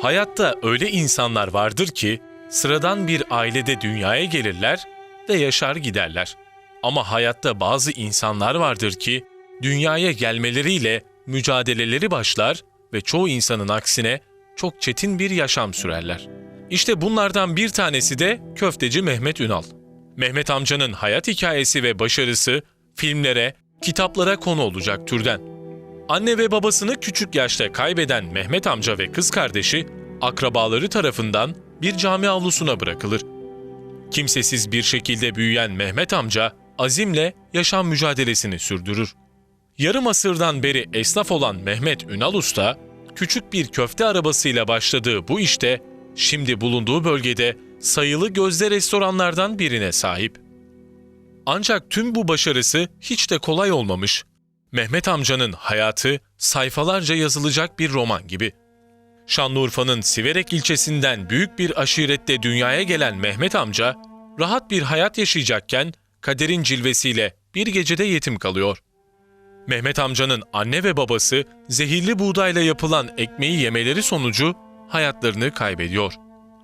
Hayatta öyle insanlar vardır ki sıradan bir ailede dünyaya gelirler ve yaşar giderler. Ama hayatta bazı insanlar vardır ki dünyaya gelmeleriyle mücadeleleri başlar ve çoğu insanın aksine çok çetin bir yaşam sürerler. İşte bunlardan bir tanesi de köfteci Mehmet Ünal. Mehmet amcanın hayat hikayesi ve başarısı filmlere, kitaplara konu olacak türden. Anne ve babasını küçük yaşta kaybeden Mehmet amca ve kız kardeşi akrabaları tarafından bir cami avlusuna bırakılır. Kimsesiz bir şekilde büyüyen Mehmet amca azimle yaşam mücadelesini sürdürür. Yarım asırdan beri esnaf olan Mehmet Ünal Usta, küçük bir köfte arabasıyla başladığı bu işte şimdi bulunduğu bölgede sayılı gözde restoranlardan birine sahip. Ancak tüm bu başarısı hiç de kolay olmamış. Mehmet amcanın hayatı sayfalarca yazılacak bir roman gibi. Şanlıurfa'nın Siverek ilçesinden büyük bir aşirette dünyaya gelen Mehmet amca, rahat bir hayat yaşayacakken kaderin cilvesiyle bir gecede yetim kalıyor. Mehmet amcanın anne ve babası zehirli buğdayla yapılan ekmeği yemeleri sonucu hayatlarını kaybediyor.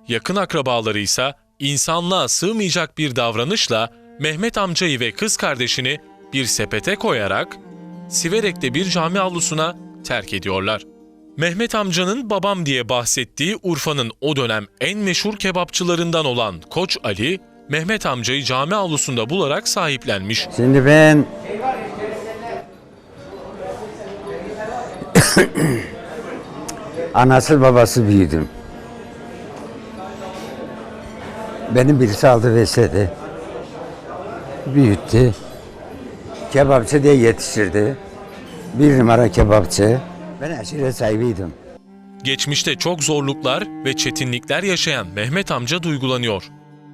Yakın akrabaları ise insanlığa sığmayacak bir davranışla Mehmet amcayı ve kız kardeşini bir sepete koyarak Siverek'te bir cami avlusuna terk ediyorlar. Mehmet amcanın babam diye bahsettiği Urfa'nın o dönem en meşhur kebapçılarından olan Koç Ali, Mehmet amcayı cami avlusunda bularak sahiplenmiş. Şimdi ben anasız babası büyüdüm. Benim birisi aldı besledi. Büyüttü. Kebapçı diye yetiştirdi. Bir numara kebapçı. Ben aşiret sahibiydim. Geçmişte çok zorluklar ve çetinlikler yaşayan Mehmet amca duygulanıyor.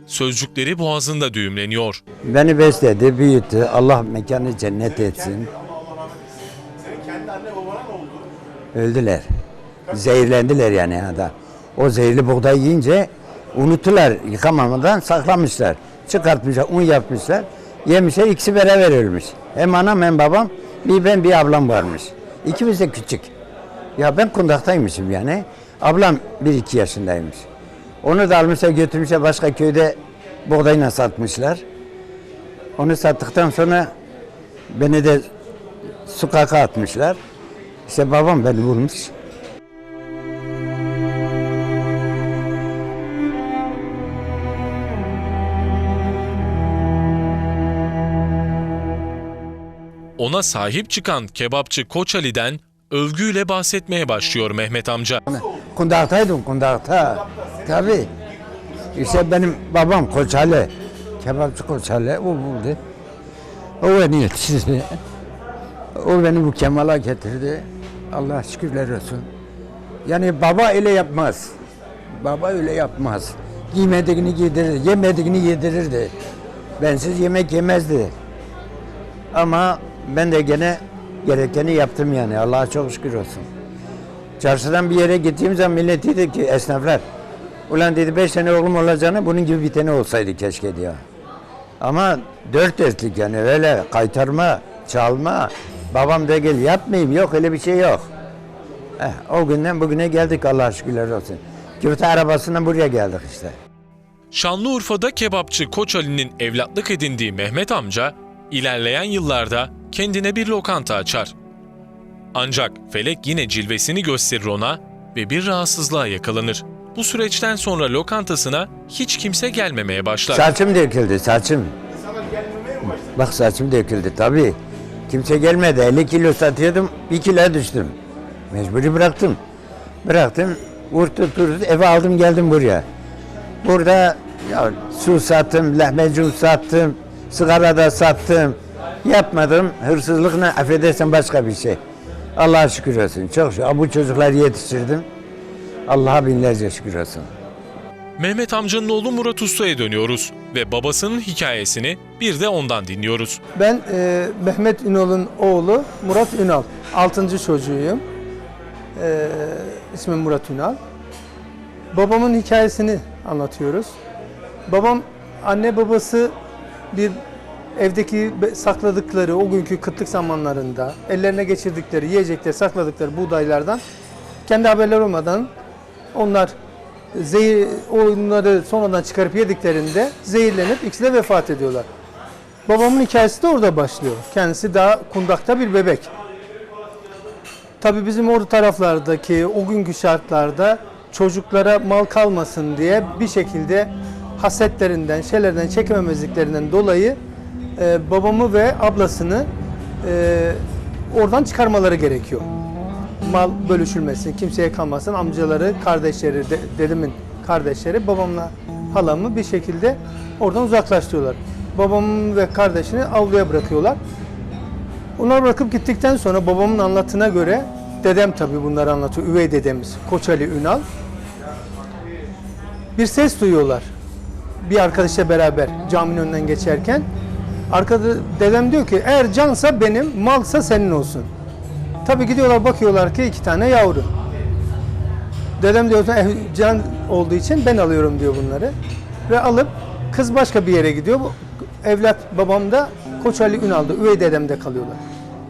Sözcükleri boğazında düğümleniyor. Beni besledi, büyüttü. Allah mekanı cennet etsin. Öldüler. Zehirlendiler yani ya da. O zehirli buğday yiyince unuttular. Yıkamamadan saklamışlar. Çıkartmışlar, un yapmışlar. Yemişler, ikisi beraber ölmüş. Hem anam hem babam, bir ben bir ablam varmış. İkimiz de küçük. Ya ben kundaktaymışım yani. Ablam bir iki yaşındaymış. Onu da almışlar götürmüşler başka köyde buğdayla satmışlar. Onu sattıktan sonra beni de sokağa atmışlar. İşte babam beni vurmuş. Ona sahip çıkan kebapçı Koç Ali'den övgüyle bahsetmeye başlıyor Mehmet amca. Kundaktaydım kundakta. Tabii. İşte benim babam Koçali. Kebapçı Koçali o buldu. O beni yetiştirdi. O beni bu kemala getirdi. Allah şükürler olsun. Yani baba öyle yapmaz. Baba öyle yapmaz. Giymediğini giydirir, yemediğini yedirirdi. Bensiz yemek yemezdi. Ama ben de gene gerekeni yaptım yani. Allah'a çok şükür olsun. Çarşıdan bir yere gittiğim zaman millet dedi ki esnaflar. Ulan dedi beş tane oğlum olacağını bunun gibi bir tane olsaydı keşke diyor. Ama dört dörtlük yani öyle kaytarma, çalma. Babam da gel yapmayayım yok öyle bir şey yok. Eh, o günden bugüne geldik Allah'a şükürler olsun. Köfte arabasından buraya geldik işte. Şanlıurfa'da kebapçı Koç Ali'nin evlatlık edindiği Mehmet amca, ilerleyen yıllarda kendine bir lokanta açar. Ancak felek yine cilvesini gösterir ona ve bir rahatsızlığa yakalanır. Bu süreçten sonra lokantasına hiç kimse gelmemeye başlar. Saçım döküldü saçım. Bak saçım döküldü tabii. Kimse gelmedi. 50 kilo satıyordum. 1 kilo düştüm. Mecburi bıraktım. Bıraktım. Vurdu durdu. Eve aldım geldim buraya. Burada ya, su sattım, lahmacun sattım, sigara da sattım. Yapmadım. Hırsızlık ne? Affedersen başka bir şey. Allah'a şükür olsun. Çok şükür. Bu çocukları yetiştirdim. Allah'a binlerce şükür olsun. Mehmet amcanın oğlu Murat Usta'ya dönüyoruz ve babasının hikayesini bir de ondan dinliyoruz. Ben e, Mehmet Ünal'ın oğlu Murat Ünal. Altıncı çocuğuyum. E, ismim Murat Ünal. Babamın hikayesini anlatıyoruz. Babam anne babası bir evdeki sakladıkları o günkü kıtlık zamanlarında ellerine geçirdikleri yiyecekte sakladıkları buğdaylardan kendi haberleri olmadan Onlar zehir, onları sonradan çıkarıp yediklerinde zehirlenip ikisi de vefat ediyorlar. Babamın hikayesi de orada başlıyor. Kendisi daha kundakta bir bebek. Tabii bizim ordu taraflardaki o günkü şartlarda çocuklara mal kalmasın diye bir şekilde hasetlerinden, şeylerden, çekememezliklerinden dolayı e, babamı ve ablasını e, oradan çıkarmaları gerekiyor. Mal bölüşülmesin, kimseye kalmasın. Amcaları, kardeşleri, de- dedemin kardeşleri babamla halamı bir şekilde oradan uzaklaştırıyorlar. Babamın ve kardeşini avluya bırakıyorlar. Onlar bırakıp gittikten sonra babamın anlatına göre dedem tabii bunları anlatıyor. Üvey dedemiz Koçali Ünal. Bir ses duyuyorlar. Bir arkadaşla beraber caminin önünden geçerken arkada dedem diyor ki eğer cansa benim, malsa senin olsun. Tabii gidiyorlar bakıyorlar ki iki tane yavru. Dedem diyor "Eh, can olduğu için ben alıyorum diyor bunları. Ve alıp kız başka bir yere gidiyor. Evlat babam da Koçali Ünal'da, üvey dedemde kalıyorlar.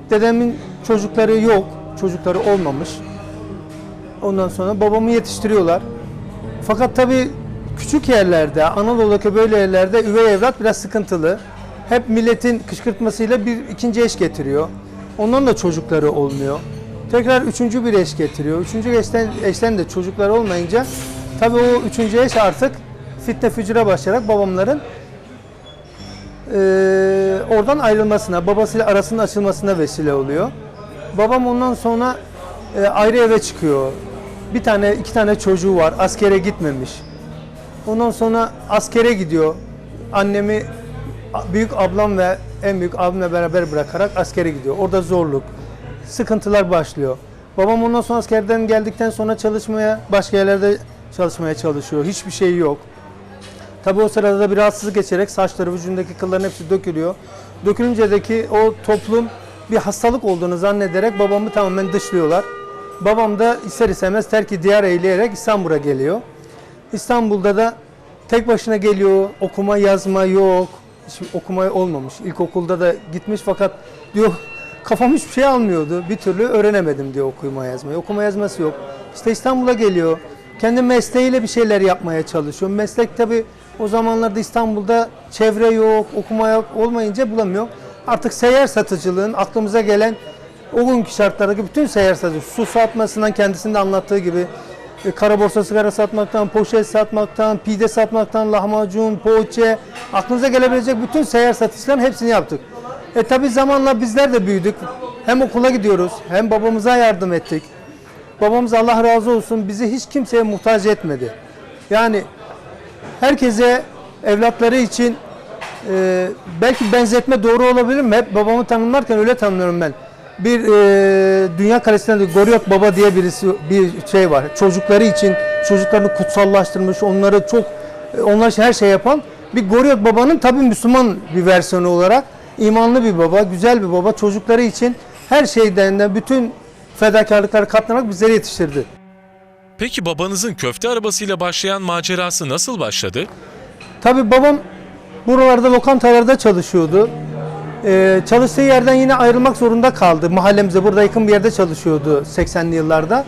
Dedemin çocukları yok, çocukları olmamış. Ondan sonra babamı yetiştiriyorlar. Fakat tabii küçük yerlerde, Anadolu'daki böyle yerlerde üvey evlat biraz sıkıntılı. Hep milletin kışkırtmasıyla bir ikinci eş getiriyor. Ondan da çocukları olmuyor. Tekrar üçüncü bir eş getiriyor. Üçüncü eşten, eşten de çocukları olmayınca tabii o üçüncü eş artık fitne fücure başlayarak babamların eee, oradan ayrılmasına, babasıyla arasının açılmasına vesile oluyor. Babam ondan sonra e, ayrı eve çıkıyor. Bir tane, iki tane çocuğu var. Askere gitmemiş. Ondan sonra askere gidiyor. Annemi büyük ablam ve en büyük abimle beraber bırakarak askere gidiyor. Orada zorluk, sıkıntılar başlıyor. Babam ondan sonra askerden geldikten sonra çalışmaya, başka yerlerde çalışmaya çalışıyor. Hiçbir şey yok. Tabi o sırada da bir rahatsızlık geçerek saçları, vücudundaki kılların hepsi dökülüyor. Dökülüncedeki o toplum bir hastalık olduğunu zannederek babamı tamamen dışlıyorlar. Babam da ister istemez terki diyar eyleyerek İstanbul'a geliyor. İstanbul'da da tek başına geliyor. Okuma yazma yok. Hiç okuma olmamış. İlkokulda da gitmiş fakat diyor kafam hiçbir şey almıyordu. Bir türlü öğrenemedim diyor okuma yazmayı. Okuma yazması yok. İşte İstanbul'a geliyor. Kendi mesleğiyle bir şeyler yapmaya çalışıyor. Meslek tabi o zamanlarda İstanbul'da çevre yok, okuma yok olmayınca bulamıyor. Artık seyyar satıcılığın aklımıza gelen o günkü şartlardaki bütün seyyar satıcı, su satmasından kendisinde anlattığı gibi kara borsa sigara satmaktan, poşet satmaktan, pide satmaktan, lahmacun, poğaça, aklınıza gelebilecek bütün seyyar satışların hepsini yaptık. E tabi zamanla bizler de büyüdük. Hem okula gidiyoruz, hem babamıza yardım ettik. Babamız Allah razı olsun bizi hiç kimseye muhtaç etmedi. Yani herkese evlatları için e, belki benzetme doğru olabilir mi? Hep babamı tanımlarken öyle tanımlıyorum ben. Bir e, dünya kalesinden de Goriyot Baba diye birisi bir şey var. Çocukları için çocuklarını kutsallaştırmış, onları çok e, onlar her şey yapan bir Goriyot Baba'nın tabii Müslüman bir versiyonu olarak imanlı bir baba, güzel bir baba. Çocukları için her şeyden de bütün fedakarlıkları katlanarak bizleri yetiştirdi. Peki babanızın köfte arabasıyla başlayan macerası nasıl başladı? Tabii babam buralarda lokantalarda çalışıyordu. Ee, çalıştığı yerden yine ayrılmak zorunda kaldı. Mahallemizde burada yakın bir yerde çalışıyordu 80'li yıllarda.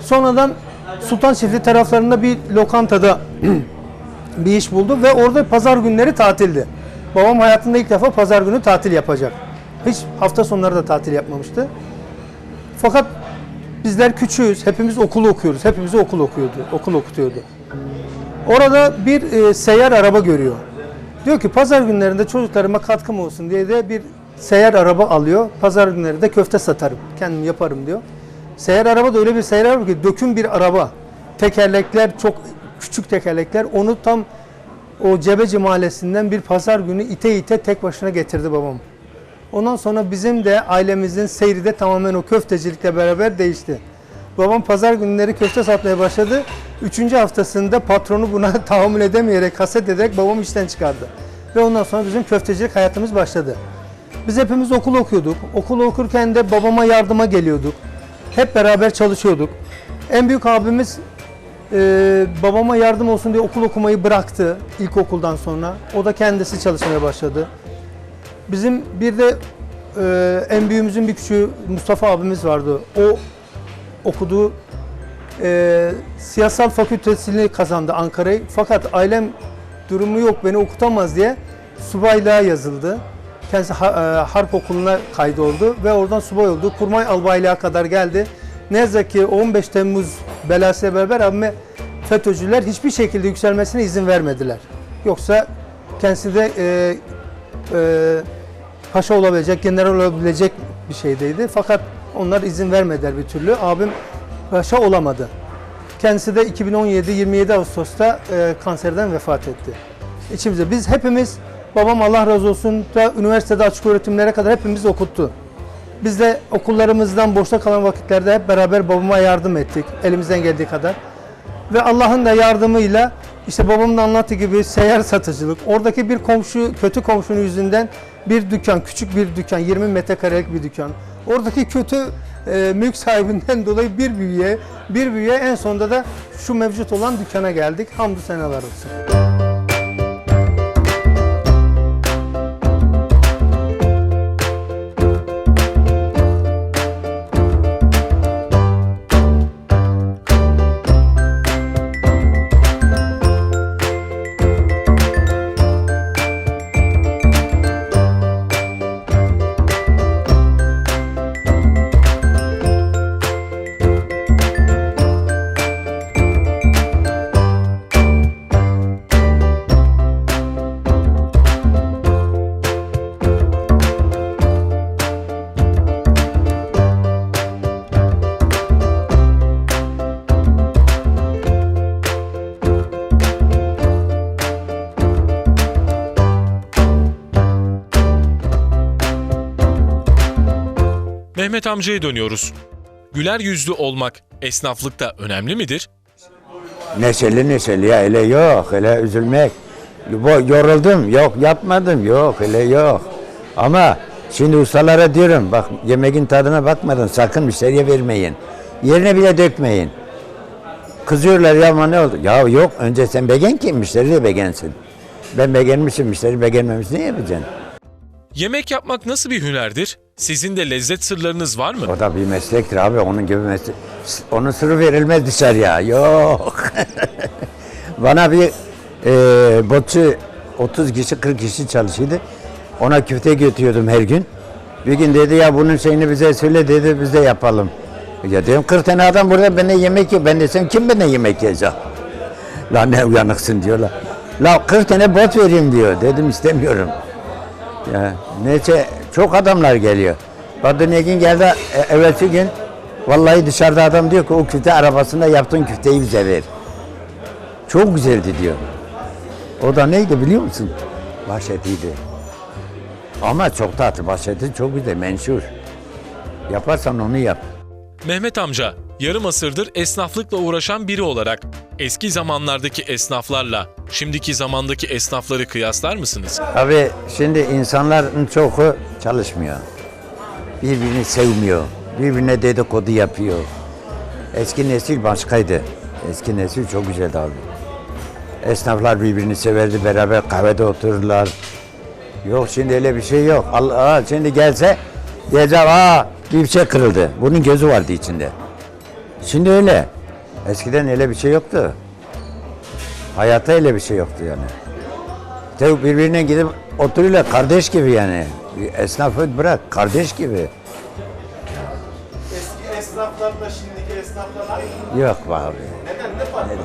Sonradan Sultan Çiftli taraflarında bir lokantada bir iş buldu ve orada pazar günleri tatildi. Babam hayatında ilk defa pazar günü tatil yapacak. Hiç hafta sonları da tatil yapmamıştı. Fakat bizler küçüğüz, hepimiz okul okuyoruz. Hepimizi okul okuyordu, okul okutuyordu. Orada bir e, seyyar araba görüyor. Diyor ki pazar günlerinde çocuklarıma katkım olsun diye de bir seyyar araba alıyor. Pazar günleri de köfte satarım, kendim yaparım diyor. Seyyar araba da öyle bir seyyar araba ki döküm bir araba. Tekerlekler çok küçük tekerlekler. Onu tam o Cebeci mahallesinden bir pazar günü ite ite tek başına getirdi babam. Ondan sonra bizim de ailemizin seyri de tamamen o köftecilikle beraber değişti. Babam pazar günleri köfte satmaya başladı. Üçüncü haftasında patronu buna tahammül edemeyerek, haset ederek babam işten çıkardı. Ve ondan sonra bizim köftecilik hayatımız başladı. Biz hepimiz okul okuyorduk. Okul okurken de babama yardıma geliyorduk. Hep beraber çalışıyorduk. En büyük abimiz e, babama yardım olsun diye okul okumayı bıraktı ilkokuldan sonra. O da kendisi çalışmaya başladı. Bizim bir de e, en büyüğümüzün bir küçüğü Mustafa abimiz vardı. O okuduğu e, siyasal fakültesini kazandı Ankara'yı. Fakat ailem durumu yok beni okutamaz diye subaylığa yazıldı. Kendisi ha- e, harp okuluna kaydoldu ve oradan subay oldu. Kurmay albaylığa kadar geldi. Ne yazık ki 15 Temmuz belasıyla beraber abime FETÖ'cüler hiçbir şekilde yükselmesine izin vermediler. Yoksa kendisi de e, e, paşa olabilecek, general olabilecek bir şeydeydi. Fakat onlar izin vermediler bir türlü. Abim paşa olamadı. Kendisi de 2017 27 Ağustos'ta e, kanserden vefat etti. İçimizde biz hepimiz babam Allah razı olsun da üniversitede açık öğretimlere kadar hepimiz okuttu. Biz de okullarımızdan boşta kalan vakitlerde hep beraber babama yardım ettik elimizden geldiği kadar. Ve Allah'ın da yardımıyla işte babamın anlattığı gibi seyyar satıcılık. Oradaki bir komşu, kötü komşunun yüzünden bir dükkan, küçük bir dükkan, 20 metrekarelik bir dükkan. Oradaki kötü e, mülk sahibinden dolayı bir büyüye, bir büyüye en sonunda da şu mevcut olan dükkana geldik. Hamdü seneler olsun. Mehmet amcaya dönüyoruz. Güler yüzlü olmak esnaflıkta önemli midir? Neşeli neşeli ya öyle yok öyle üzülmek. Yoruldum yok yapmadım yok öyle yok. Ama şimdi ustalara diyorum bak yemeğin tadına bakmadan sakın müşteriye vermeyin. Yerine bile dökmeyin. Kızıyorlar ya ama ne oldu? Ya yok önce sen begen ki müşteri de beğensin. Ben beğenmişim müşteri beğenmemiş ne yapacaksın? Yemek yapmak nasıl bir hünerdir? Sizin de lezzet sırlarınız var mı? O da bir meslektir abi onun gibi meslek. Onun sırrı verilmez dışarıya. Yok. Bana bir e, botçu 30 kişi 40 kişi çalışıyordu. Ona küfte götürüyordum her gün. Bir gün dedi ya bunun şeyini bize söyle dedi biz de yapalım. Ya diyorum 40 tane adam burada bana yemek yiyor. Ben desem kim bana yemek yiyecek? La ne uyanıksın diyorlar. La 40 tane bot vereyim diyor. Dedim istemiyorum. Ya neyse çok adamlar geliyor. Badın Egin geldi e, evvelsi gün vallahi dışarıda adam diyor ki o küfte arabasında yaptığın küfteyi bize ver. Çok güzeldi diyor. O da neydi biliyor musun? Bahşetiydi. Ama çok tatlı bahşeti çok güzel menşur. Yaparsan onu yap. Mehmet amca, yarım asırdır esnaflıkla uğraşan biri olarak eski zamanlardaki esnaflarla şimdiki zamandaki esnafları kıyaslar mısınız? Abi şimdi insanların çoğu çalışmıyor. Birbirini sevmiyor. Birbirine dedikodu yapıyor. Eski nesil başkaydı. Eski nesil çok güzeldi abi. Esnaflar birbirini severdi, beraber kahvede otururlar. Yok şimdi öyle bir şey yok. Allah şimdi gelse diyeceğim aa bir şey kırıldı. Bunun gözü vardı içinde. Şimdi öyle. Eskiden öyle bir şey yoktu. Hayatta öyle bir şey yoktu yani. Tabii birbirine gidip oturuyorlar kardeş gibi yani. Esnafı bırak kardeş gibi. Eski esnaflarla şimdiki esnaflar aynı. Yok be abi. Neden? Ne fark var?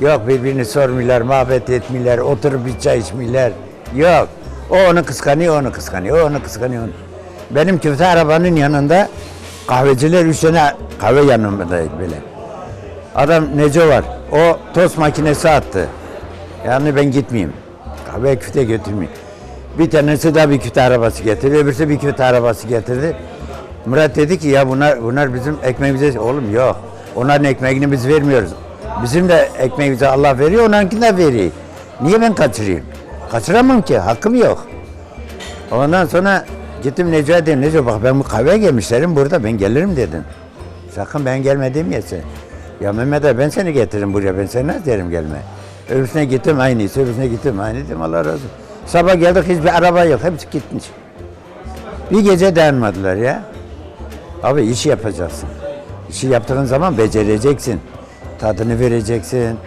Yok birbirini sormuyorlar, muhabbet etmiyorlar, oturup bir çay içmiyorlar. Yok. O onu kıskanıyor, onu kıskanıyor, o onu kıskanıyor. Benim köfte arabanın yanında kahveciler üç tane kahve yanımdaydı böyle. Adam Neco var. O tost makinesi attı. Yani ben gitmeyeyim. Kahve küfte götürmeyeyim. Bir tanesi daha bir küfte arabası getirdi. Öbürsü bir küfte arabası getirdi. Murat dedi ki ya bunlar bunlar bizim ekmeğimize oğlum yok. Onların ekmeğini biz vermiyoruz. Bizim de ekmeğimize Allah veriyor, onlarınkini de veriyor. Niye ben kaçırayım? Kaçıramam ki, hakkım yok. Ondan sonra gittim Necati dedim, Neco bak ben bu kahve gelmişlerim burada, ben gelirim dedim. Sakın ben gelmediğim yetse. Ya Mehmet abi ben seni getiririm buraya, ben seni nasıl derim gelme. Öbürsüne gittim aynıysa, öbürsüne gittim aynı dedim Allah razı olsun. Sabah geldik hiçbir araba yok, hepsi gitmiş. Bir gece dayanmadılar ya. Abi iş yapacaksın. İşi yaptığın zaman becereceksin. tadını vereceksin.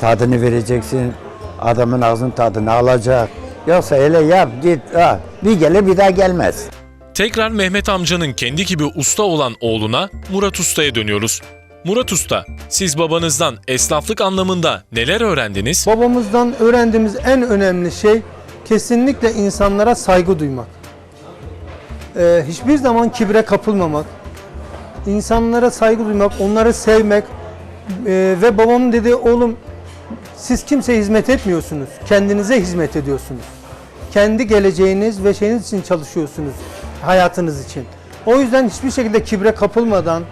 Tadını vereceksin. Adamın ağzının tadını alacak. Yoksa öyle yap git. Ha, bir gelir bir daha gelmez. Tekrar Mehmet amcanın kendi gibi usta olan oğluna Murat Usta'ya dönüyoruz. Murat Usta, siz babanızdan esnaflık anlamında neler öğrendiniz? Babamızdan öğrendiğimiz en önemli şey kesinlikle insanlara saygı duymak. Ee, hiçbir zaman kibre kapılmamak. İnsanlara saygı duymak, onları sevmek. Ee, ve babamın dediği oğlum siz kimseye hizmet etmiyorsunuz. Kendinize hizmet ediyorsunuz. Kendi geleceğiniz ve şeyiniz için çalışıyorsunuz. Hayatınız için. O yüzden hiçbir şekilde kibre kapılmadan,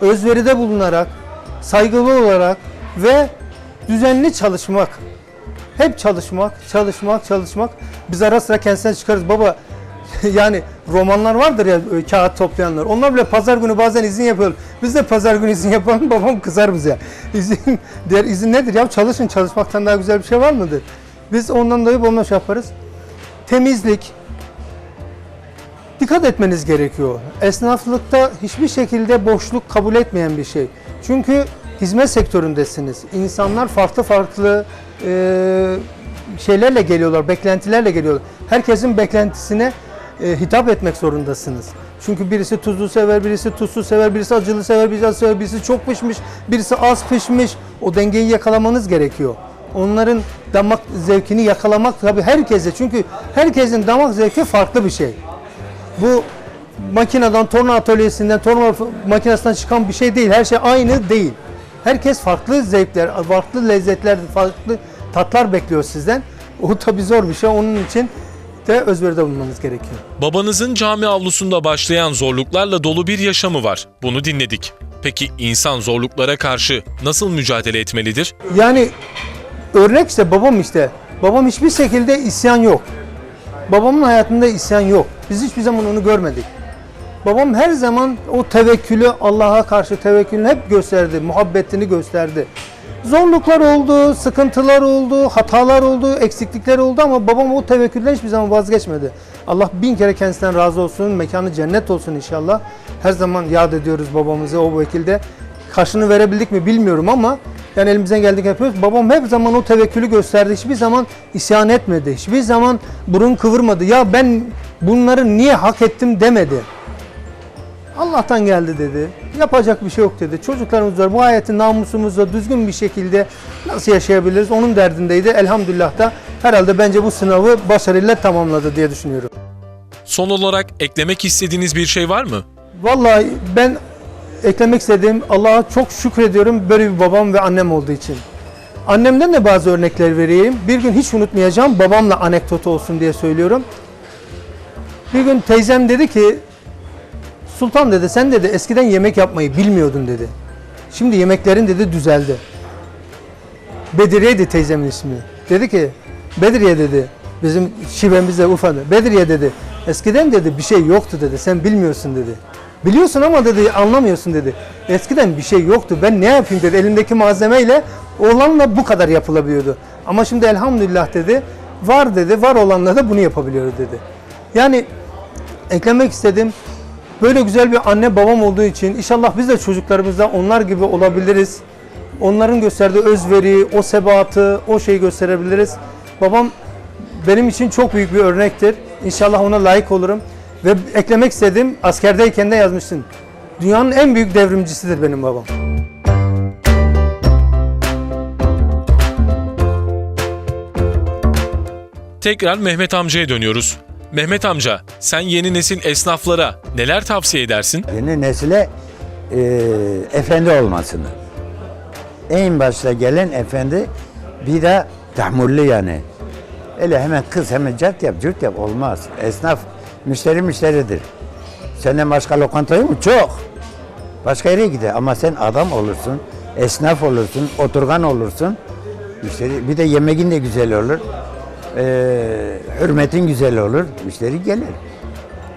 özveride bulunarak, saygılı olarak ve düzenli çalışmak. Hep çalışmak, çalışmak, çalışmak. Biz ara sıra kendisinden çıkarız. Baba yani romanlar vardır ya e, kağıt toplayanlar. Onlar bile pazar günü bazen izin yapıyor. Biz de pazar günü izin yapalım. Babam kızar bize. İzin der izin nedir ya? Çalışın. Çalışmaktan daha güzel bir şey var mıdır? Biz ondan dolayı babamla şey yaparız. Temizlik. Dikkat etmeniz gerekiyor. Esnaflıkta hiçbir şekilde boşluk kabul etmeyen bir şey. Çünkü hizmet sektöründesiniz. İnsanlar farklı farklı e, şeylerle geliyorlar, beklentilerle geliyorlar. Herkesin beklentisine e, hitap etmek zorundasınız. Çünkü birisi tuzlu sever, birisi tuzsuz sever, birisi acılı sever, birisi acı sever, birisi çok pişmiş, birisi az pişmiş. O dengeyi yakalamanız gerekiyor. Onların damak zevkini yakalamak tabii herkese. Çünkü herkesin damak zevki farklı bir şey. Bu makineden, torna atölyesinden, torna makinesinden çıkan bir şey değil. Her şey aynı değil. Herkes farklı zevkler, farklı lezzetler, farklı tatlar bekliyor sizden. O tabii zor bir şey. Onun için de özveride bulunmanız gerekiyor. Babanızın cami avlusunda başlayan zorluklarla dolu bir yaşamı var. Bunu dinledik. Peki insan zorluklara karşı nasıl mücadele etmelidir? Yani örnek işte babam işte. Babam hiçbir şekilde isyan yok. Babamın hayatında isyan yok. Biz hiçbir zaman onu görmedik. Babam her zaman o tevekkülü, Allah'a karşı tevekkülünü hep gösterdi, muhabbetini gösterdi. Zorluklar oldu, sıkıntılar oldu, hatalar oldu, eksiklikler oldu ama babam o tevekkülden hiçbir zaman vazgeçmedi. Allah bin kere kendisinden razı olsun, mekanı cennet olsun inşallah. Her zaman yad ediyoruz babamızı o vekilde. Karşını verebildik mi bilmiyorum ama yani elimizden geldik yapıyoruz. Babam hep zaman o tevekkülü gösterdi. Hiçbir zaman isyan etmedi. Hiçbir zaman burun kıvırmadı. Ya ben bunları niye hak ettim demedi. Allah'tan geldi dedi. Yapacak bir şey yok dedi. Çocuklarımız var. Bu hayatı namusumuzla düzgün bir şekilde nasıl yaşayabiliriz? Onun derdindeydi. Elhamdülillah da herhalde bence bu sınavı başarıyla tamamladı diye düşünüyorum. Son olarak eklemek istediğiniz bir şey var mı? Vallahi ben eklemek istediğim Allah'a çok şükrediyorum böyle bir babam ve annem olduğu için. Annemden de bazı örnekler vereyim. Bir gün hiç unutmayacağım babamla anekdot olsun diye söylüyorum. Bir gün teyzem dedi ki Sultan dedi sen dedi eskiden yemek yapmayı bilmiyordun dedi. Şimdi yemeklerin dedi düzeldi. Bedriye'ydi teyzemin ismi. Dedi ki Bedriye dedi bizim şivemizde Urfa'da. Bedriye dedi eskiden dedi bir şey yoktu dedi sen bilmiyorsun dedi. Biliyorsun ama dedi anlamıyorsun dedi. Eskiden bir şey yoktu ben ne yapayım dedi elimdeki malzemeyle olanla bu kadar yapılabiliyordu. Ama şimdi elhamdülillah dedi var dedi var olanla da bunu yapabiliyoruz dedi. Yani eklemek istedim. Böyle güzel bir anne babam olduğu için inşallah biz de çocuklarımızda onlar gibi olabiliriz. Onların gösterdiği özveri, o sebatı, o şeyi gösterebiliriz. Babam benim için çok büyük bir örnektir. İnşallah ona layık olurum. Ve eklemek istedim, askerdeyken de yazmıştın. Dünyanın en büyük devrimcisidir benim babam. Tekrar Mehmet amcaya dönüyoruz. Mehmet amca, sen yeni nesil esnaflara neler tavsiye edersin? Yeni nesile e, efendi olmasını. En başta gelen efendi bir de tahmurlu yani. Öyle hemen kız hemen cart yap, cürt yap olmaz. Esnaf müşteri müşteridir. Senden başka lokanta yok mu? Çok. Başka yere gider ama sen adam olursun, esnaf olursun, oturgan olursun. Müşteri, bir de yemeğin de güzel olur. Ee, hürmetin güzel olur. Müşteri gelir.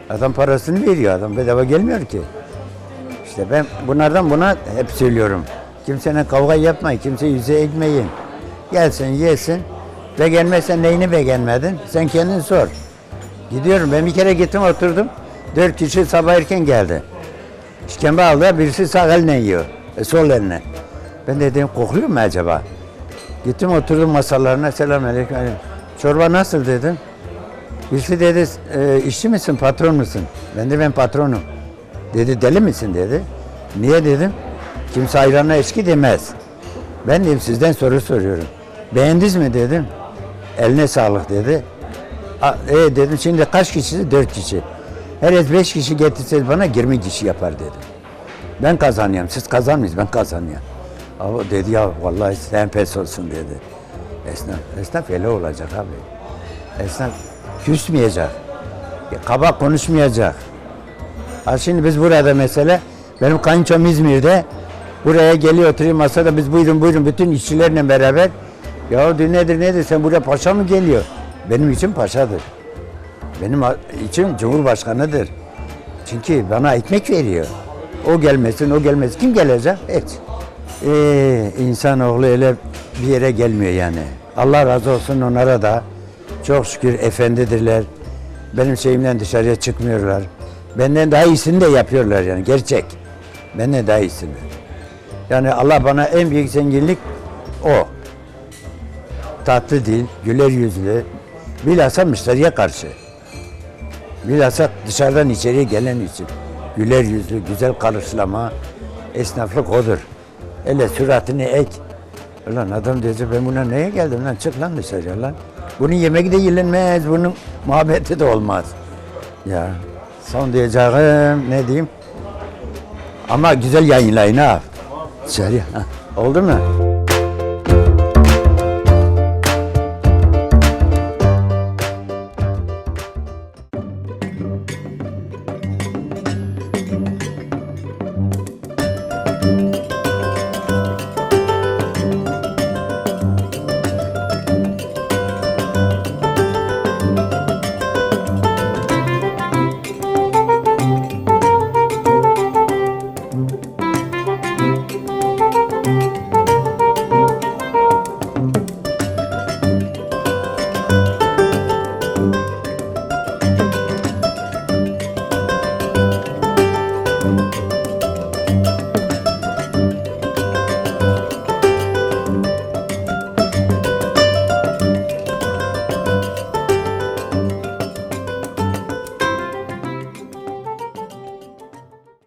Adam parasını veriyor. Adam bedava gelmiyor ki. İşte ben bunlardan buna hep söylüyorum. Kimsenin kavga yapmayın, kimse yüze ekmeyin. Gelsin, yesin. Beğenmezsen neyini beğenmedin? Sen kendin sor. Gidiyorum. Ben bir kere gittim oturdum. Dört kişi sabah erken geldi. İşkembe aldı. Birisi sağ eline yiyor. E, sol eline. Ben de dedim kokluyor mu acaba? Gittim oturdum masalarına selamünaleyküm. Çorba nasıl dedim. Birisi dedi e, işçi misin patron musun? Ben de ben patronum. Dedi deli misin dedi. Niye dedim. Kimse ayranına eski demez. Ben dedim sizden soru soruyorum. Beğendiniz mi dedim. Eline sağlık dedi. E dedim şimdi kaç kişi? Dört kişi. Her beş kişi getirseniz bana 20 kişi yapar dedi. Ben kazanıyorum. Siz kazanmıyorsunuz. Ben kazanıyorum. Ama dedi ya vallahi sen pes olsun dedi. Esnaf, esnaf öyle olacak abi. Esnaf küsmeyecek. Kaba konuşmayacak. Ha şimdi biz burada mesela benim kayınçom İzmir'de buraya geliyor oturuyor masada biz buyurun buyurun bütün işçilerle beraber ya nedir nedir sen buraya paşa mı geliyor? Benim için paşadır. Benim için cumhurbaşkanıdır. Çünkü bana ekmek veriyor. O gelmesin, o gelmesin. Kim gelecek? Hiç. Ee, insanoğlu öyle bir yere gelmiyor yani. Allah razı olsun onlara da. Çok şükür efendidirler. Benim şeyimden dışarıya çıkmıyorlar. Benden daha iyisini de yapıyorlar yani gerçek. Benden daha iyisini. Yani Allah bana en büyük zenginlik o. Tatlı dil, güler yüzlü. Bilhassa müşteriye karşı. Bilhassa dışarıdan içeriye gelen için. Güler yüzlü, güzel karşılama, esnaflık odur. Hele suratını ek. Ulan adam diyecek ben buna neye geldim lan çık lan dışarıya lan. Bunun yemeği de yenilmez, bunun muhabbeti de olmaz. Ya son diyeceğim ne diyeyim? Ama güzel yayınlayın ha. Dışarıya. Oldu mu?